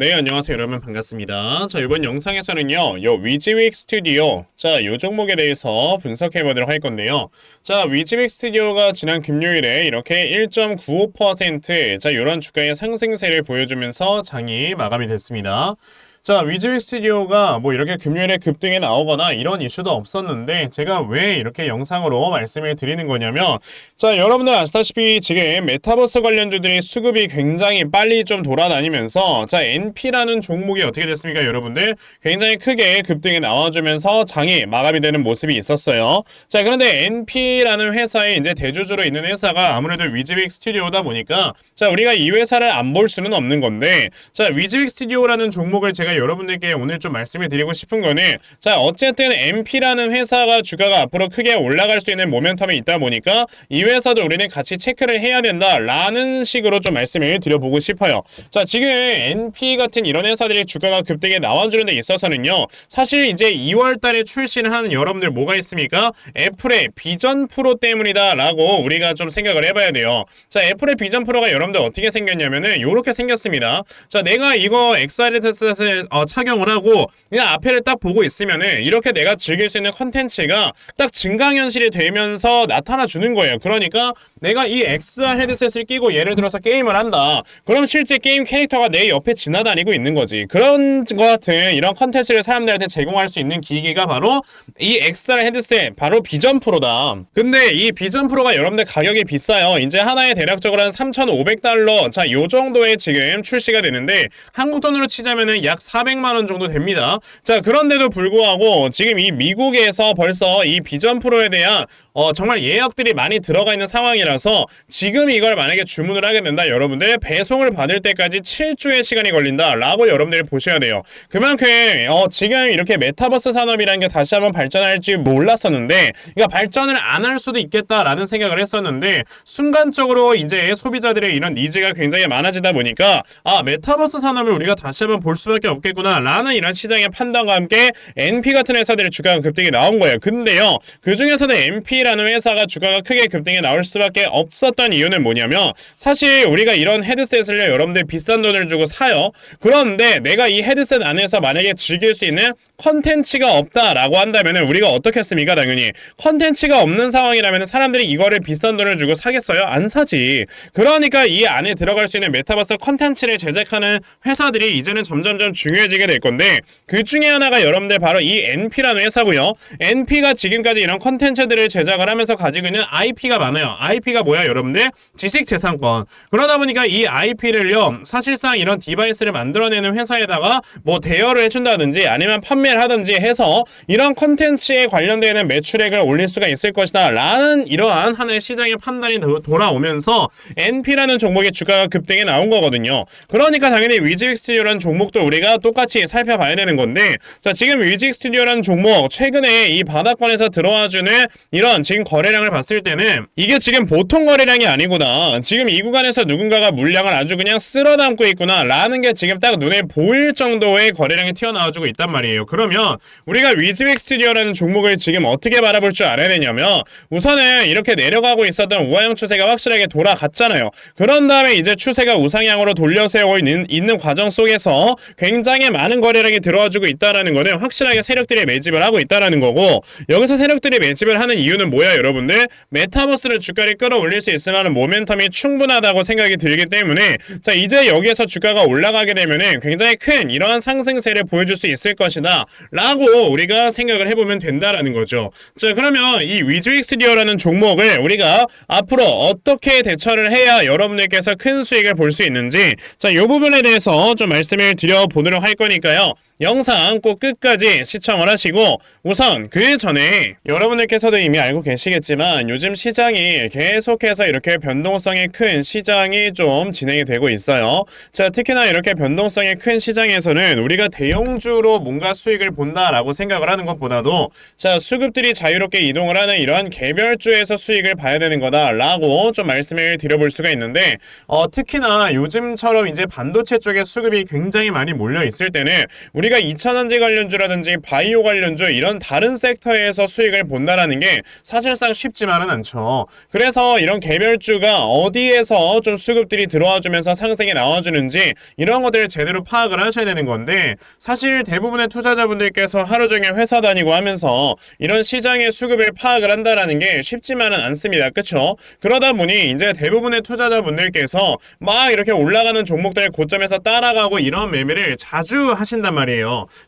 네, 안녕하세요. 여러분 반갑습니다. 자, 이번 영상에서는요, 요 위즈윅 스튜디오, 자, 요 종목에 대해서 분석해 보도록 할 건데요. 자, 위즈윅 스튜디오가 지난 금요일에 이렇게 1.95%, 자, 요런 주가의 상승세를 보여주면서 장이 마감이 됐습니다. 자, 위즈윅 스튜디오가 뭐 이렇게 금요일에 급등에 나오거나 이런 이슈도 없었는데 제가 왜 이렇게 영상으로 말씀을 드리는 거냐면 자, 여러분들 아시다시피 지금 메타버스 관련주들이 수급이 굉장히 빨리 좀 돌아다니면서 자, NP라는 종목이 어떻게 됐습니까, 여러분들? 굉장히 크게 급등에 나와주면서 장이 마감이 되는 모습이 있었어요. 자, 그런데 NP라는 회사에 이제 대주주로 있는 회사가 아무래도 위즈윅 스튜디오다 보니까 자, 우리가 이 회사를 안 볼 수는 없는 건데 자, 위즈윅 스튜디오라는 종목을 제가 여러분들께 오늘 좀 말씀을 드리고 싶은 거는 자 어쨌든 MP라는 회사가 주가가 앞으로 크게 올라갈 수 있는 모멘텀이 있다 보니까 이 회사도 우리는 같이 체크를 해야 된다라는 식으로 좀 말씀을 드려보고 싶어요. 자 지금 NP 같은 이런 회사들이 주가가 급등에 나와주는 데 있어서는요 사실 이제 2월달에 출시를 하는 여러분들 뭐가 있습니까? 애플의 비전 프로 때문이다라고 우리가 좀 생각을 해봐야 돼요. 자 애플의 비전 프로가 여러분들 어떻게 생겼냐면은 이렇게 생겼습니다. 자 내가 이거 엑사이트셋을 어, 착용을 하고 그냥 앞에를 딱 보고 있으면은 이렇게 내가 즐길 수 있는 컨텐츠가 딱 증강현실이 되면서 나타나 주는 거예요. 그러니까 내가 이 XR 헤드셋을 끼고 예를 들어서 게임을 한다. 그럼 실제 게임 캐릭터가 내 옆에 지나다니고 있는 거지. 그런 것 같은 이런 컨텐츠를 사람들한테 제공할 수 있는 기기가 바로 이 XR 헤드셋, 바로 비전 프로다. 근데 이 비전 프로가 여러분들 가격이 비싸요. 이제 하나에 대략적으로 한 3,500달러. 자, 요 정도에 지금 출시가 되는데 한국 돈으로 치자면은 약 400만 원 정도 됩니다. 자, 그런데도 불구하고 지금 이 미국에서 벌써 이 비전 프로에 대한 어, 정말 예약들이 많이 들어가 있는 상황이라서 지금 이걸 만약에 주문을 하게 된다 여러분들 배송을 받을 때까지 7주의 시간이 걸린다 라고 여러분들이 보셔야 돼요 그만큼 어, 지금 이렇게 메타버스 산업이라는 게 다시 한번 발전할지 몰랐었는데 그러니까 발전을 안 할 수도 있겠다라는 생각을 했었는데 순간적으로 이제 소비자들의 이런 니즈가 굉장히 많아지다 보니까 아 메타버스 산업을 우리가 다시 한번 볼 수밖에 없 겠구나. 라는 이런 시장의 판단과 함께 NP 같은 회사들의 주가가 급등이 나온 거예요. 근데요 그 중에서는 NP라는 회사가 주가가 크게 급등에 나올 수밖에 없었던 이유는 뭐냐면 사실 우리가 이런 헤드셋을 여러분들 비싼 돈을 주고 사요. 그런데 내가 이 헤드셋 안에서 만약에 즐길 수 있는 컨텐츠가 없다라고 한다면은 우리가 어떻게 했습니까 당연히? 컨텐츠가 없는 상황이라면 사람들이 이거를 비싼 돈을 주고 사겠어요? 안 사지. 그러니까 이 안에 들어갈 수 있는 메타버스 컨텐츠를 제작하는 회사들이 이제는 점점점 중요해지게 될 건데 그 중에 하나가 여러분들 바로 이 NP라는 회사고요. NP가 지금까지 이런 컨텐츠들을 제작을 하면서 가지고 있는 IP가 많아요. IP가 뭐야 여러분들? 지식재산권. 그러다 보니까 이 IP를요 사실상 이런 디바이스를 만들어내는 회사에다가 뭐 대여를 해준다든지 아니면 판매를 하든지 해서 이런 컨텐츠에 관련되는 매출액을 올릴 수가 있을 것이다 라는 이러한 하나의 시장의 판단이 도- 돌아오면서 NP라는 종목의 주가가 급등에 나온 거거든요. 그러니까 당연히 위즈익 스튜디오라는 종목도 우리가 똑같이 살펴봐야 되는 건데 자 지금 위즈익 스튜디오라는 종목 최근에 이 바닥권에서 들어와주는 이런 지금 거래량을 봤을 때는 이게 지금 보통 거래량이 아니구나. 지금 이 구간에서 누군가가 물량을 아주 그냥 쓸어 담고 있구나 라는 게 지금 딱 눈에 보일 정도의 거래량이 튀어나와주고 있단 말이에요. 그러면 우리가 위즈윅 스튜디오라는 종목을 지금 어떻게 바라볼 줄 알아야 되냐면 우선은 이렇게 내려가고 있었던 우하형 추세가 확실하게 돌아갔잖아요. 그런 다음에 이제 추세가 우상향으로 돌려 세우고 있는, 있는 과정 속에서 굉장히 많은 거래량이 들어와주고 있다라는 거는 확실하게 세력들이 매집을 하고 있다라는 거고 여기서 세력들이 매집을 하는 이유는 뭐야 여러분들? 메타버스를 주가를 끌어올릴 수 만한 모멘텀이 충분하다고 생각이 들기 때문에 자 이제 여기에서 주가가 올라가게 되면은 굉장히 큰 이러한 상승세를 보여줄 수 있을 것이다 라고 우리가 생각을 해보면 된다라는 거죠. 자 그러면 이 위즈익 스튜디오라는 종목을 우리가 앞으로 어떻게 대처를 해야 여러분들께서 큰 수익을 볼 수 있는지 자이 부분에 대해서 좀 말씀을 드려보도록 할 거니까요 영상 꼭 끝까지 시청을 하시고 우선 그 전에 여러분들께서도 이미 알고 계시겠지만 요즘 시장이 계속해서 이렇게 변동성이 큰 시장이 좀 진행이 되고 있어요. 자, 특히나 이렇게 변동성이 큰 시장에서는 우리가 대형주로 뭔가 수익을 본다라고 생각을 하는 것보다도 자, 수급들이 자유롭게 이동을 하는 이러한 개별주에서 수익을 봐야 되는 거다라고 좀 말씀을 드려볼 수가 있는데 어, 특히나 요즘처럼 이제 반도체 쪽에 수급이 굉장히 많이 몰려 있을 때는 우리 가 2차전지 관련주라든지 바이오 관련주 이런 다른 섹터에서 수익을 본다라는 게 사실상 쉽지만은 않죠. 그래서 이런 개별주가 어디에서 좀 수급들이 들어와 주면서 상승이 나와주는지 이런 것들을 제대로 파악을 하셔야 되는 건데 사실 대부분의 투자자분들께서 하루 종일 회사 다니고 하면서 이런 시장의 수급을 파악을 한다라는 게 쉽지만은 않습니다. 그쵸? 그러다 보니 이제 대부분의 투자자분들께서 막 이렇게 올라가는 종목들 고점에서 따라가고 이런 매매를 자주 하신단 말이에요.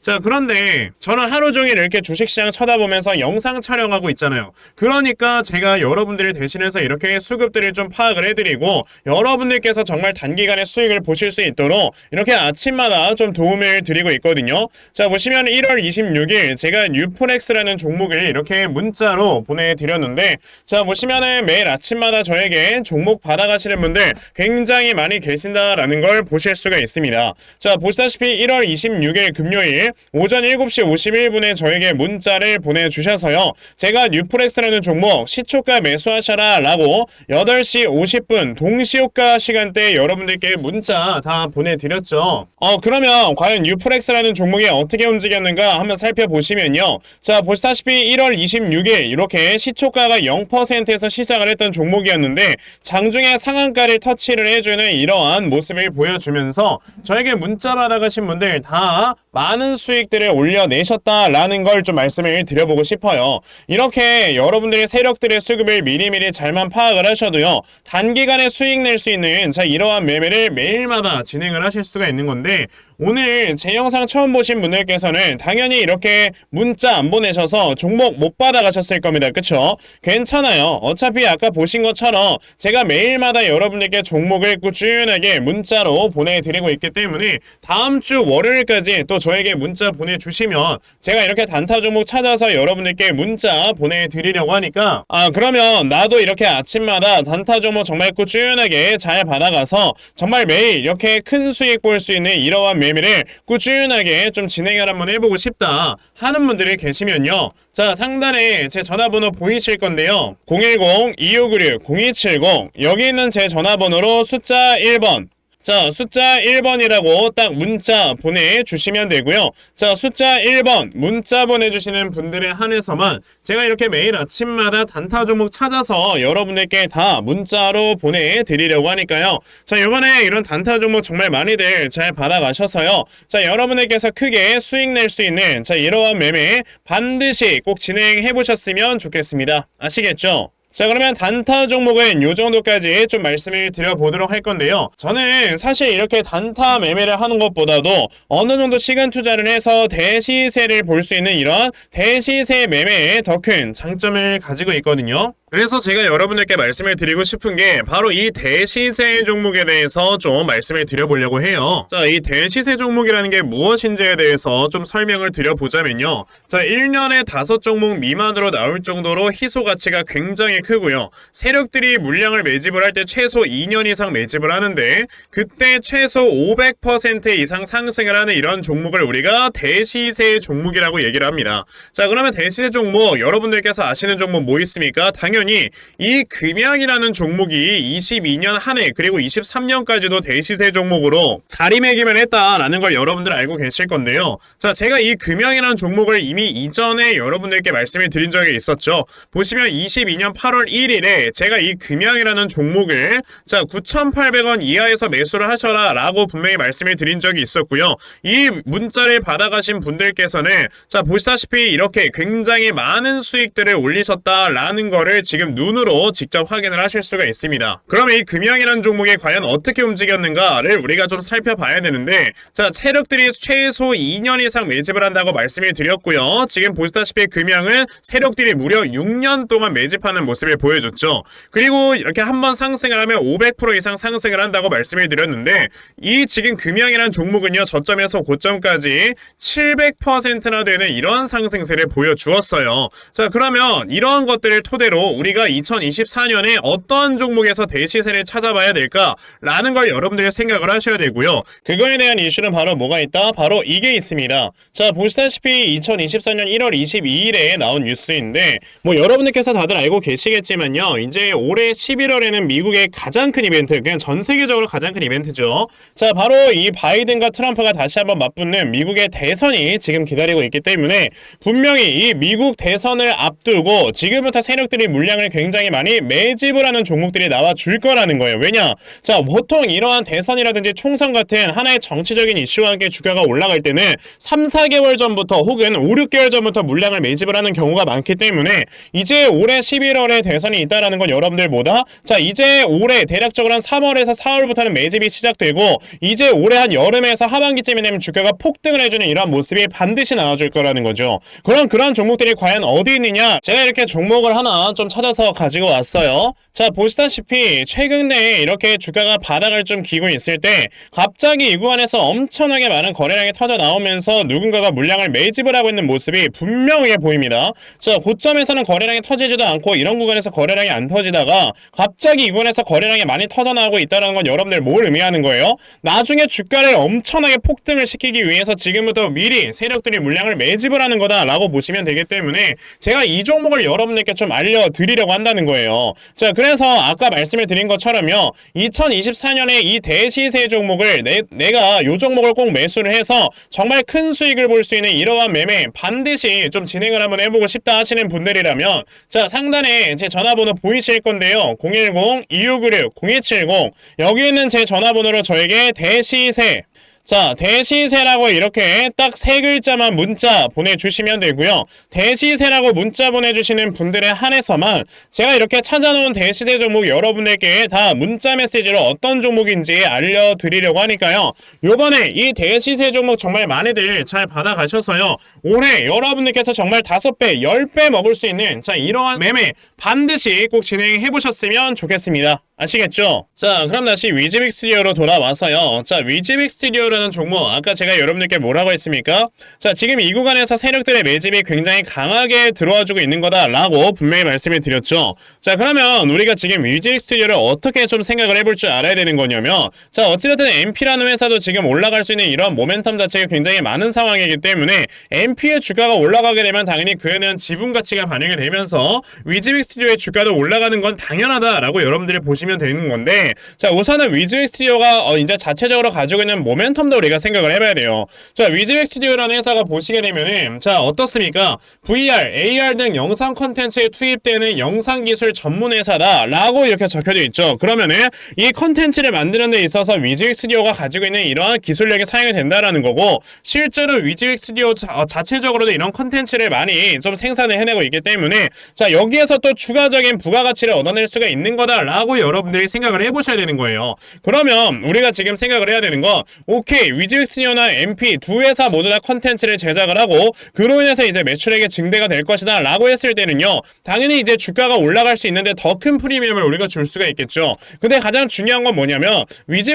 자, 그런데 저는 하루 종일 이렇게 주식시장 쳐다보면서 영상 촬영하고 있잖아요. 그러니까 제가 여러분들을 대신해서 이렇게 수급들을 좀 파악을 해드리고 여러분들께서 정말 단기간에 수익을 보실 수 있도록 이렇게 아침마다 좀 도움을 드리고 있거든요. 자, 보시면 1월 26일 제가 뉴프렉스라는 종목을 이렇게 문자로 보내드렸는데 자, 보시면은 매일 아침마다 저에게 종목 받아가시는 분들 굉장히 많이 계신다라는 걸 보실 수가 있습니다. 자, 보시다시피 1월 26일 금요일 오전 7시 51분에 저에게 문자를 보내주셔서요. 제가 뉴프렉스라는 종목 시초가 매수하셔라 라고 8시 50분 동시효과 시간대에 여러분들께 문자 다 보내드렸죠. 어, 그러면 과연 뉴프렉스라는 종목이 어떻게 움직였는가 한번 살펴보시면요. 자, 보시다시피 1월 26일 이렇게 시초가가 0%에서 시작을 했던 종목이었는데 장중에 상한가를 터치를 해주는 이러한 모습을 보여주면서 저에게 문자 받아가신 분들 다 많은 수익들을 올려내셨다라는 걸 좀 말씀을 드려보고 싶어요. 이렇게 여러분들의 세력들의 수급을 미리미리 잘만 파악을 하셔도요. 단기간에 수익 낼 수 있는 자 이러한 매매를 매일마다 진행을 하실 수가 있는 건데 오늘 제 영상 처음 보신 분들께서는 당연히 이렇게 문자 안 보내셔서 종목 못 받아가셨을 겁니다. 그쵸? 괜찮아요. 어차피 아까 보신 것처럼 제가 매일마다 여러분들께 종목을 꾸준하게 문자로 보내드리고 있기 때문에 다음 주 월요일까지 또 저에게 문자 보내주시면 제가 이렇게 단타 종목 찾아서 여러분들께 문자 보내드리려고 하니까 아 그러면 나도 이렇게 아침마다 단타 종목 정말 꾸준하게 잘 받아가서 정말 매일 이렇게 큰 수익 볼 수 있는 이러한 매매를 꾸준하게 좀 진행을 한번 해보고 싶다 하는 분들이 계시면요. 자 상단에 제 전화번호 보이실 건데요. 010-2596-0270 여기 있는 제 전화번호로 숫자 1번 자, 숫자 1번이라고 딱 문자 보내주시면 되고요. 자, 숫자 1번 문자 보내주시는 분들에 한해서만 제가 이렇게 매일 아침마다 단타 종목 찾아서 여러분들께 다 문자로 보내드리려고 하니까요. 자, 이번에 이런 단타 종목 정말 많이들 잘 받아가셔서요. 자, 여러분들께서 크게 수익 낼 수 있는 자, 이러한 매매 반드시 꼭 진행해 보셨으면 좋겠습니다. 아시겠죠? 자 그러면 단타 종목은 요 정도까지 좀 말씀을 드려보도록 할 건데요. 저는 사실 이렇게 단타 매매를 하는 것보다도 어느 정도 시간 투자를 해서 대시세를 볼 수 있는 이런 대시세 매매에 더큰 장점을 가지고 있거든요 그래서 제가 여러분들께 말씀을 드리고 싶은 게 바로 이 대시세 종목에 대해서 좀 말씀을 드려보려고 해요. 자, 이 대시세 종목이라는 게 무엇인지에 대해서 좀 설명을 드려보자면요. 자, 1년에 다섯 종목 미만으로 나올 정도로 희소 가치가 굉장히 크고요. 세력들이 물량을 매집을 할 때 최소 2년 이상 매집을 하는데 그때 최소 500% 이상 상승을 하는 이런 종목을 우리가 대시세 종목이라고 얘기를 합니다. 자, 그러면 대시세 종목 여러분들께서 아시는 종목 뭐 있습니까? 당연히 당연히 이 금양이라는 종목이 22년 한 해 그리고 23년까지도 대시세 종목으로 자리매김을 했다라는 걸 여러분들 알고 계실 건데요. 자, 제가 이 금양이라는 종목을 이미 이전에 여러분들께 말씀을 드린 적이 있었죠. 보시면 22년 8월 1일에 제가 이 금양이라는 종목을 자 9,800원 이하에서 매수를 하셔라 라고 분명히 말씀을 드린 적이 있었고요. 이 문자를 받아가신 분들께서는 자 보시다시피 이렇게 굉장히 많은 수익들을 올리셨다라는 거를 지금 눈으로 직접 확인을 하실 수가 있습니다. 그럼 이 금양이라는 종목이 과연 어떻게 움직였는가를 우리가 좀 살펴봐야 되는데 자 세력들이 최소 2년 이상 매집을 한다고 말씀을 드렸고요. 지금 보시다시피 금양은 세력들이 무려 6년 동안 매집하는 모습을 보여줬죠. 그리고 이렇게 한번 상승을 하면 500% 이상 상승을 한다고 말씀을 드렸는데 이 지금 금양이라는 종목은요 저점에서 고점까지 700%나 되는 이런 상승세를 보여주었어요. 자 그러면 이러한 것들을 토대로 우리가 2024년에 어떤 종목에서 대시세를 찾아봐야 될까라는 걸 여러분들이 생각을 하셔야 되고요. 그거에 대한 이슈는 바로 뭐가 있다? 바로 이게 있습니다. 자, 보시다시피 2024년 1월 22일에 나온 뉴스인데 뭐 여러분들께서 다들 알고 계시겠지만요. 이제 올해 11월에는 미국의 가장 큰 이벤트, 그냥 전 세계적으로 가장 큰 이벤트죠. 자, 바로 이 바이든과 트럼프가 다시 한번 맞붙는 미국의 대선이 지금 기다리고 있기 때문에 분명히 이 미국 대선을 앞두고 지금부터 세력들이 물 량을 굉장히 많이 매집을 하는 종목들이 나와 줄 거라는 거예요. 왜냐? 자, 보통 이러한 대선이라든지 총선 같은 하나의 정치적인 이슈와 함께 주가가 올라갈 때는 3, 4개월 전부터 혹은 5, 6개월 전부터 물량을 매집을 하는 경우가 많기 때문에 이제 올해 11월에 대선이 있다라는 건 여러분들보다 자, 이제 올해 대략적으로 한 3월에서 4월부터는 매집이 시작되고 이제 올해 한 여름에서 하반기쯤이 되면 주가가 폭등을 해주는 이러한 모습이 반드시 나와줄 거라는 거죠. 그럼 그런 종목들이 과연 어디 있느냐? 제가 이렇게 종목을 하나 좀 찾 아서 가지고 왔어요. 자, 보시다시피 최근에 이렇게 주가가 바닥을 좀 기고 있을 때 갑자기 이 구간에서 엄청나게 많은 거래량이 터져 나오면서 누군가가 물량을 매집을 하고 있는 모습이 분명해 보입니다. 자, 고점에서는 거래량이 터지지도 않고 이런 구간에서 거래량이 안 터지다가 갑자기 이 구간에서 거래량이 많이 터져 나오고 있다는 건 여러분들 뭘 의미하는 거예요? 나중에 주가를 엄청나게 폭등을 시키기 위해서 지금부터 미리 세력들이 물량을 매집을 하는 거다라고 보시면 되기 때문에 제가 이 종목을 여러분들께 좀 알려드 리려고 한다는 거예요. 자, 그래서 아까 말씀을 드린 것처럼요. 2024년에 이 대시세 종목을 내, 내가 요 종목을 꼭 매수를 해서 정말 큰 수익을 볼 수 있는 이러한 매매 반드시 좀 진행을 한번 해보고 싶다 하시는 분들이라면 자 상단에 제 전화번호 보이실 건데요. 010-2696-0270 여기 있는 제 전화번호로 저에게 대시세 자, 대시세라고 이렇게 딱 세 글자만 문자 보내주시면 되고요. 대시세라고 문자 보내주시는 분들에 한해서만 제가 이렇게 찾아놓은 대시세 종목 여러분에게 다 문자 메시지로 어떤 종목인지 알려드리려고 하니까요. 요번에 이 대시세 종목 정말 많이들 잘 받아가셔서요. 올해 여러분들께서 정말 다섯 배, 열배 먹을 수 있는 자 이러한 매매 반드시 꼭 진행해 보셨으면 좋겠습니다. 아시겠죠? 자, 그럼 다시 위즈빅 스튜디오로 돌아와서요. 자, 위즈빅 스튜디오라는 종목, 아까 제가 여러분들께 뭐라고 했습니까? 자, 지금 이 구간에서 세력들의 매집이 굉장히 강하게 들어와주고 있는 거다라고 분명히 말씀을 드렸죠. 자, 그러면 우리가 지금 위즈빅 스튜디오를 어떻게 좀 생각을 해볼 줄 알아야 되는 거냐면, 자, 어찌됐든 MP라는 회사도 지금 올라갈 수 있는 이런 모멘텀 자체가 굉장히 많은 상황이기 때문에 MP의 주가가 올라가게 되면 당연히 그에는 지분 가치가 반영이 되면서 위즈빅 스튜디오의 주가도 올라가는 건 당연하다라고 여러분들이 보시면 되는 건데 자 우선은 위즈빅 스튜디오가 어, 이제 자체적으로 가지고 있는 모멘텀도 우리가 생각을 해봐야 돼요. 자 위즈빅 스튜디오라는 회사가 보시게 되면은 자 어떻습니까? VR, AR 등 영상 컨텐츠에 투입되는 영상 기술 전문 회사다라고 이렇게 적혀져 있죠. 그러면은 이 컨텐츠를 만드는 데 있어서 위즈빅 스튜디오가 가지고 있는 이러한 기술력이 사용이 된다라는 거고 실제로 위즈빅 스튜디오 자, 어, 자체적으로도 이런 컨텐츠를 많이 좀 생산을 해내고 있기 때문에 자 여기에서 또 추가적인 부가가치를 얻어낼 수가 있는 거다라고 여러 분들이 생각을 해보셔야 되는 거예요. 그러면 우리가 지금 생각을 해야 되는 거 오케이 스튜디오나 MP 두 회사 모두 다 컨텐츠를 제작을 하고 그로 인해서 이제 매출액의 증대가 될 것이다 라고 했을 때는요 당연히 이제 주가가 올라갈 수 있는데 더 큰 프리미엄을 우리가 줄 수가 있겠죠. 근데 가장 중요한 건 뭐냐면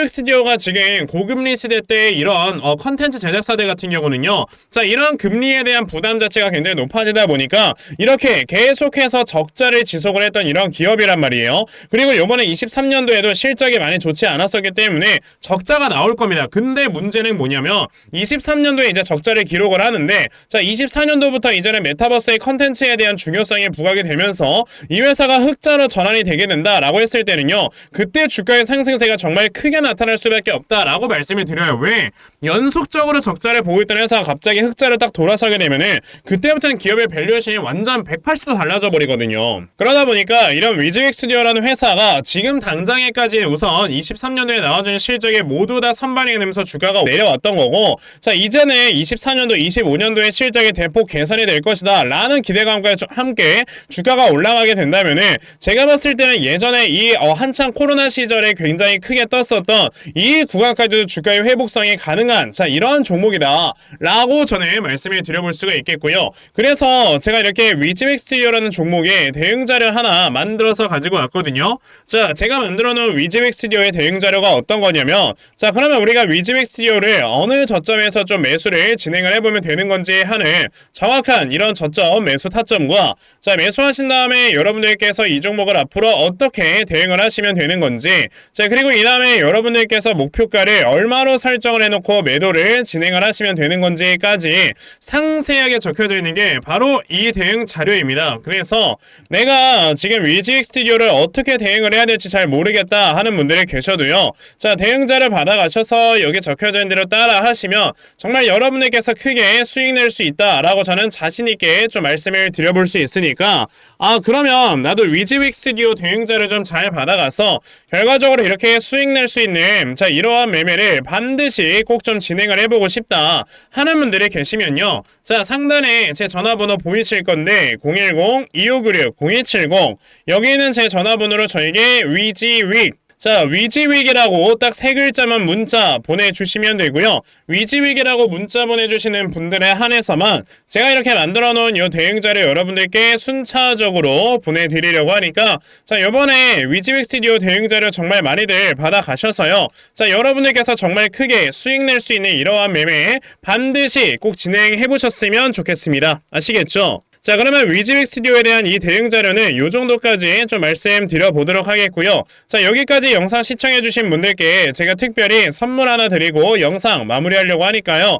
스튜디오가 지금 고금리 시대 때 이런 어, 컨텐츠 제작사들 같은 경우는요 자 이런 금리에 대한 부담 자체가 굉장히 높아지다 보니까 이렇게 계속해서 적자를 지속을 했던 이런 기업이란 말이에요. 그리고 요번에 23년도에도 실적이 많이 좋지 않았었기 때문에 적자가 나올 겁니다. 근데 문제는 뭐냐면 23년도에 이제 적자를 기록을 하는데 자 24년도부터 이제는 메타버스의 컨텐츠에 대한 중요성이 부각이 되면서 이 회사가 흑자로 전환이 되게 된다라고 했을 때는요 그때 주가의 상승세가 정말 크게 나타날 수밖에 없다라고 말씀을 드려요. 왜? 연속적으로 적자를 보고 있던 회사가 갑자기 흑자를 딱 돌아서게 되면은 그때부터는 기업의 밸류에이션이 완전 180도 달라져 버리거든요. 그러다 보니까 이런 위즈익 스튜디오라는 회사가 지금 당장에까지 우선 23년도에 나와준 실적에 모두 다 선반영이 되면서 주가가 내려왔던 거고 자 이제는 24년도 25년도에 실적이 대폭 개선이 될 것이다 라는 기대감과 좀 함께 주가가 올라가게 된다면은 제가 봤을 때는 예전에 이 어, 한창 코로나 시절에 굉장히 크게 떴었던 이 구간까지도 주가의 회복성이 가능한 자 이러한 종목이다 라고 저는 말씀을 드려볼 수가 있겠고요. 그래서 제가 이렇게 위즈맥 스튜디오라는 종목의 대응자를 하나 만들어서 가지고 왔거든요. 자 자, 제가 만들어 놓은 위즈빅 스튜디오의 대응 자료가 어떤 거냐면 자, 그러면 우리가 위즈빅 스튜디오를 어느 저점에서 좀 매수를 진행을 해보면 되는 건지 하는 정확한 이런 저점 매수 타점과 자, 매수하신 다음에 여러분들께서 이 종목을 앞으로 어떻게 대응을 하시면 되는 건지 자, 그리고 이 다음에 여러분들께서 목표가를 얼마로 설정을 해놓고 매도를 진행을 하시면 되는 건지까지 상세하게 적혀져 있는 게 바로 이 대응 자료입니다. 그래서 내가 지금 위즈익 스튜디오를 어떻게 대응을 해야 될지 잘 모르겠다 하는 분들이 계셔도요. 자, 대응자를 받아가셔서 여기 적혀져 있는 대로 따라 하시면 정말 여러분들께서 크게 수익 낼 수 있다라고 저는 자신있게 좀 말씀을 드려볼 수 있으니까 아, 그러면 나도 위즈익 스튜디오 대응자를 좀 잘 받아가서 결과적으로 이렇게 수익 낼 수 있는 자, 이러한 매매를 반드시 꼭 좀 진행을 해보고 싶다 하는 분들이 계시면요. 자, 상단에 제 전화번호 보이실 건데 010-2596-0170 여기는 제 전화번호로 저에게 위지윅 자, 위지윅이라고 딱 세 글자만 문자 보내주시면 되고요. 위지윅이라고 문자 보내주시는 분들에 한해서만 제가 이렇게 만들어 놓은 이 대응자를 여러분들께 순차적으로 보내드리려고 하니까 자, 요번에 위지윅 스튜디오 대응자료 정말 많이들 받아가셔서요. 자, 여러분들께서 정말 크게 수익 낼 수 있는 이러한 매매 반드시 꼭 진행해 보셨으면 좋겠습니다. 아시겠죠? 자 그러면 위즈윅 스튜디오에 대한 이 대응 자료는 이 정도까지 좀 말씀드려 보도록 하겠고요. 자 여기까지 영상 시청해주신 분들께 제가 특별히 선물 하나 드리고 영상 마무리하려고 하니까요.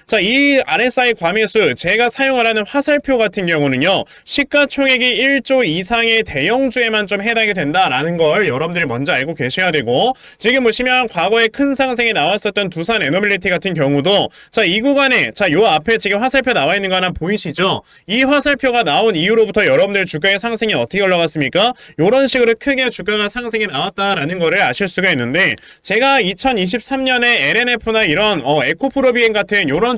자, 이 RSI 과매수 제가 사용을 하는 화살표 같은 경우는요. 시가총액이 1조 이상의 대형주에만 좀 해당이 된다라는 걸 여러분들이 먼저 알고 계셔야 되고 지금 보시면 과거에 큰 상승이 나왔었던 두산 에너빌리티 같은 경우도 자, 이 구간에 자, 요 앞에 지금 화살표 나와 있는 거 하나 보이시죠? 이 화살표 목표가 나온 이후로부터 여러분들 주가의 상승이 어떻게 올라갔습니까? 이런 식으로 크게 주가가 상승이 나왔다라는 거를 아실 수가 있는데 제가 2023년에 LNF나 이런 어, 에코프로비엔 같은 이런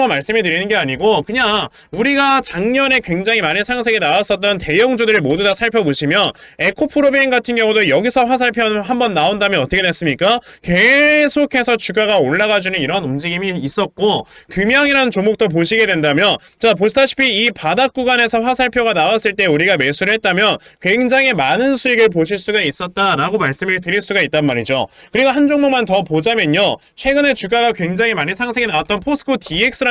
만 말씀을 드리는 게 아니고 그냥 우리가 작년에 굉장히 많은 상승이 나왔었던 대형주들을 모두 다 살펴보시면 에코프로비엔 같은 경우도 여기서 화살표 한번 나온 다음에 어떻게 됐습니까? 계속해서 주가가 올라가주는 이런 움직임이 있었고 금양이라는 종목도 보시게 된다면 자 보시다시피 이 바닥 구간에서 화살 화살표가 나왔을 때 우리가 매수를 했다면 굉장히 많은 수익을 보실 수가 있었다라고 말씀을 드릴 수가 있단 말이죠. 그리고 한 종목만 더 보자면요. 최근에 주가가 굉장히 많이 상승이 나왔던 포스코 DX라는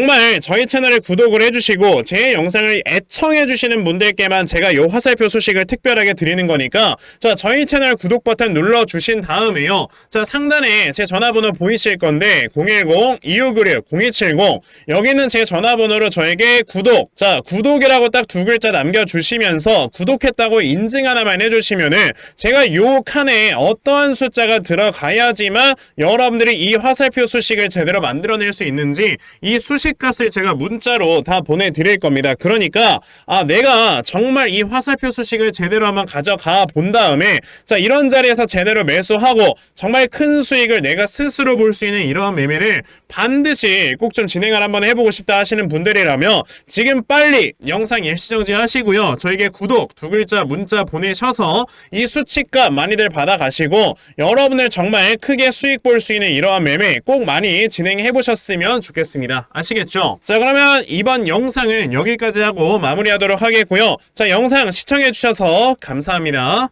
정말 저희 채널을 구독을 해주시고 제 영상을 애청해 주시는 분들께만 제가 요 화살표 소식을 특별하게 드리는 거니까 자 저희 채널 구독 버튼 눌러 주신 다음에요. 자 상단에 제 전화번호 보이실 건데 010-2596-0270 여기는 제 전화번호로 저에게 구독. 자 구독이라고 딱 두 글자 남겨주시면서 구독했다고 인증 하나만 해주시면은 제가 요 칸에 어떠한 숫자가 들어가야지만 여러분들이 이 화살표 수식을 제대로 만들어낼 수 있는지 이 수식 값을 제가 문자로 다 보내드릴 겁니다. 그러니까 아 내가 정말 이 화살표 수식을 제대로 한번 가져가 본 다음에 자 이런 자리에서 제대로 매수하고 정말 큰 수익을 내가 스스로 볼 수 있는 이러한 매매를 반드시 꼭 좀 진행을 한번 해보고 싶다 하시는 분들이라면 지금 빨리 영상 일시정지 하시고요. 저에게 구독 두 글자 문자 보내셔서 이 수치값 많이들 받아가시고 여러분을 정말 크게 수익 볼 수 있는 이러한 매매 꼭 많이 진행해 보셨으면 좋겠습니다. 아시 겠죠? 자 그러면 이번 영상은 여기까지 하고 마무리하도록 하겠고요. 자 영상 시청해 주셔서 감사합니다.